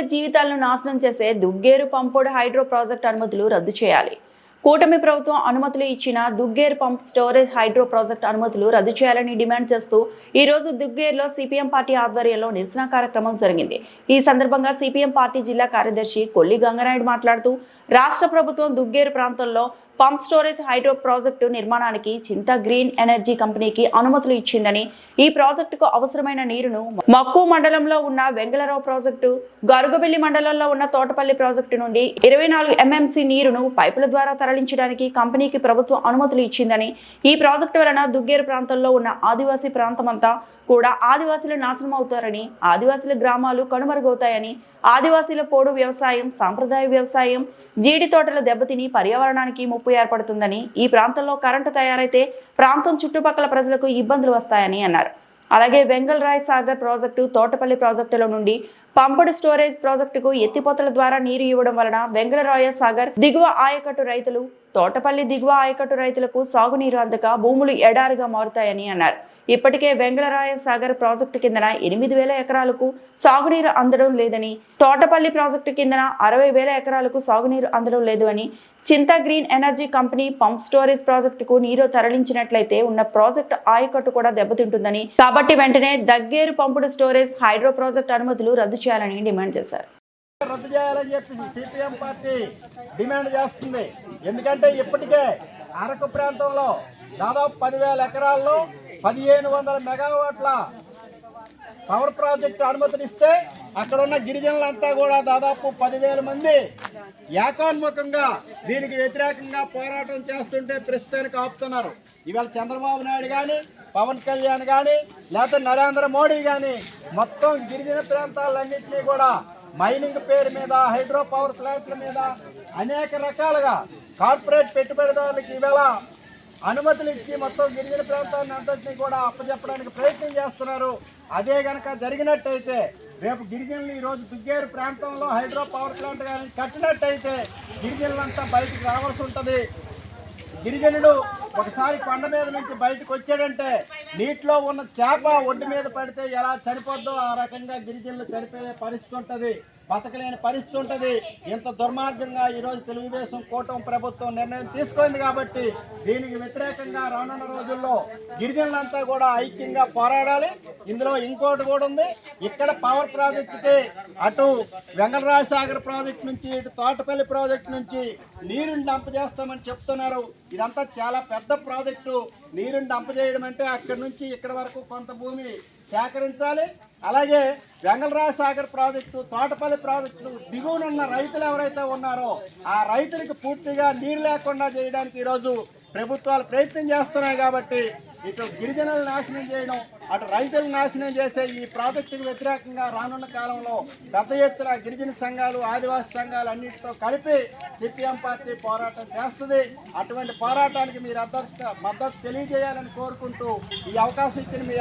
జీవితాలను నాశనం చేసే దుగ్గేరు పంపోడు హైడ్రో ప్రాజెక్టు అనుమతులు రద్దు చేయాలి. కూటమి ప్రభుత్వం అనుమతులు ఇచ్చిన Duggeru pump storage hydro project అనుమతులు రద్దు చేయాలని డిమాండ్ చేస్తూ ఈ రోజు దుగ్గేరులో సిపిఎం పార్టీ ఆధ్వర్యంలో నిరసన కార్యక్రమం జరిగింది. ఈ సందర్భంగా సిపిఎం పార్టీ జిల్లా కార్యదర్శి కొల్లి గంగనాయుడు మాట్లాడుతూ రాష్ట్ర ప్రభుత్వం దుగ్గేరు ప్రాంతంలో పంప్ స్టోరేజ్ హైడ్రో ప్రాజెక్టు నిర్మాణానికి చింత గ్రీన్ ఎనర్జీ కంపెనీకి అనుమతులు ఇచ్చిందని ఈ ప్రాజెక్టుకు అవసరమైన నీరును మక్కు మండలంలో ఉన్న వెంగళరావు ప్రాజెక్టు గరుగుబెల్లి మండలంలో ఉన్న తోటపల్లి ప్రాజెక్టు నుండి ఇరవై నాలుగు ఎంఎంసీ నీరును పైపుల ద్వారా తరలించడానికి కంపెనీకి ప్రభుత్వం అనుమతులు ఇచ్చిందని. ఈ ప్రాజెక్టు వలన దుగ్గేరు ప్రాంతంలో ఉన్న ఆదివాసీ ప్రాంతమంతా కూడా ఆదివాసీలు నాశనం అవుతారని ఆదివాసీల గ్రామాలు కనుమరుగవుతాయని ఆదివాసీల పోడు వ్యవసాయం సాంప్రదాయ వ్యవసాయం జీడి తోటల దెబ్బతిని పర్యావరణానికి ముప్పు ఏర్పడుతుందని ఈ ప్రాంతంలో కరెంటు తయారైతే ప్రాంతం చుట్టుపక్కల ప్రజలకు ఇబ్బందులు వస్తాయని అన్నారు. అలాగే వెంగళరాయ్ సాగర్ ప్రాజెక్టు తోటపల్లి ప్రాజెక్టుల నుండి పంపుడు స్టోరేజ్ ప్రాజెక్టుకు ఎత్తిపోతల ద్వారా నీరు ఇవ్వడం వలన వెంగళరాయ సాగర్ దిగువ ఆయకట్టు రైతులు తోటపల్లి దిగువ ఆయకట్టు రైతులకు సాగునీరు అందక భూములు ఎడారిగా మారుతాయని అన్నారు. ఇప్పటికే వెంగళరాయ సాగర్ ప్రాజెక్టు కిందన ఎనిమిది వేల ఎకరాలకు సాగునీరు అందడం లేదని తోటపల్లి ప్రాజెక్టు కిందన అరవై వేల ఎకరాలకు సాగునీరు అందడం లేదు అని Chinta green energy company pump storage ప్రాజెక్టుకు నీరు తరలించినట్లయితే ఉన్న ప్రాజెక్టు ఆయకట్టు కూడా దెబ్బతింటుందని కాబట్టి వెంటనే Daggeru pumped storage hydro project అనుమతులు రద్దు చేయాలని డిమాండ్ చేశారు. రద్దు చేయాలని చెప్పి సిపిఎం పార్టీ డిమాండ్ చేస్తుంది. ఎందుకంటే ఇప్పటికే అరకు ప్రాంతంలో దాదాపు పదివేల ఎకరాల్లో పదిహేను వందల మెగావాట్ల పవర్ ప్రాజెక్టు అనుమతినిస్తే అక్కడ ఉన్న గిరిజనులంతా కూడా దాదాపు పదివేల మంది ఏకోన్ముఖంగా దీనికి వ్యతిరేకంగా పోరాటం చేస్తుంటే ప్రస్తుతానికి ఆపుతున్నారు. ఇవాళ చంద్రబాబు నాయుడు కానీ పవన్ కళ్యాణ్ కానీ లేకపోతే నరేంద్ర మోడీ కానీ మొత్తం గిరిజన ప్రాంతాలన్నింటినీ కూడా మైనింగ్ పేరు మీద హైడ్రో పవర్ ప్లాంట్ల మీద అనేక రకాలుగా కార్పొరేట్ పెట్టుబడిదారులకు ఈవేళ అనుమతులు ఇచ్చి మొత్తం గిరిజన ప్రాంతాన్ని అంతటినీ కూడా అప్పచెప్పడానికి ప్రయత్నం చేస్తున్నారు. అదే గనక జరిగినట్టయితే రేపు గిరిజనులు ఈరోజు దుగ్గేరు ప్రాంతంలో హైడ్రో పవర్ ప్లాంట్ కానీ కట్టినట్టయితే గిరిజనులంతా బయటికి రావాల్సి ఉంటుంది. గిరిజనుడు ఒకసారి కొండ మీద నుంచి బయటకు వచ్చాడంటే నీటిలో ఉన్న చేప ఒడ్డు మీద పడితే ఎలా చనిపోద్దో ఆ రకంగా గిరిజనులు చనిపోయే పరిస్థితి ఉంటుంది. బతకలేని పరిస్థితి ఉంటుంది. ఇంత దుర్మార్గంగా ఈరోజు తెలుగుదేశం కూటమి ప్రభుత్వం నిర్ణయం తీసుకుంది కాబట్టి దీనికి వ్యతిరేకంగా రానున్న రోజుల్లో గిరిజనులంతా కూడా ఐక్యంగా పోరాడాలి. ఇందులో ఇంకోటి కూడా ఉంది. ఇక్కడ పవర్ ప్రాజెక్టుకి అటు వెంగళరాజసాగర్ ప్రాజెక్ట్ నుంచి ఇటు తోటపల్లి ప్రాజెక్ట్ నుంచి నీరుని డంప్ చేస్తామని చెప్తున్నారు. ఇదంతా చాలా పెద్ద ప్రాజెక్టు నీరుని డంప్ చేయడం అంటే అక్కడి నుంచి ఇక్కడ వరకు కొంత భూమి సేకరించాలి. అలాగే వెంగళరాజ సాగర్ ప్రాజెక్టు తోటపల్లి ప్రాజెక్టు దిగువనున్న రైతులు ఎవరైతే ఉన్నారో ఆ రైతులకు పూర్తిగా నీరు లేకుండా చేయడానికి ఈరోజు ప్రభుత్వాలు ప్రయత్నం చేస్తున్నాయి కాబట్టి ఇటు గిరిజనులు నాశనం చేయడం అటు రైతులు నాశనం చేసే ఈ ప్రాజెక్టుకు వ్యతిరేకంగా రానున్న కాలంలో పెద్ద ఎత్తున గిరిజన సంఘాలు ఆదివాసీ సంఘాలు అన్నింటితో కలిపి సిపిఎం పార్టీ పోరాటం చేస్తుంది. అటువంటి పోరాటానికి మీరు మద్దతు మద్దతు తెలియజేయాలని కోరుకుంటూ ఈ అవకాశం ఇచ్చిన మీ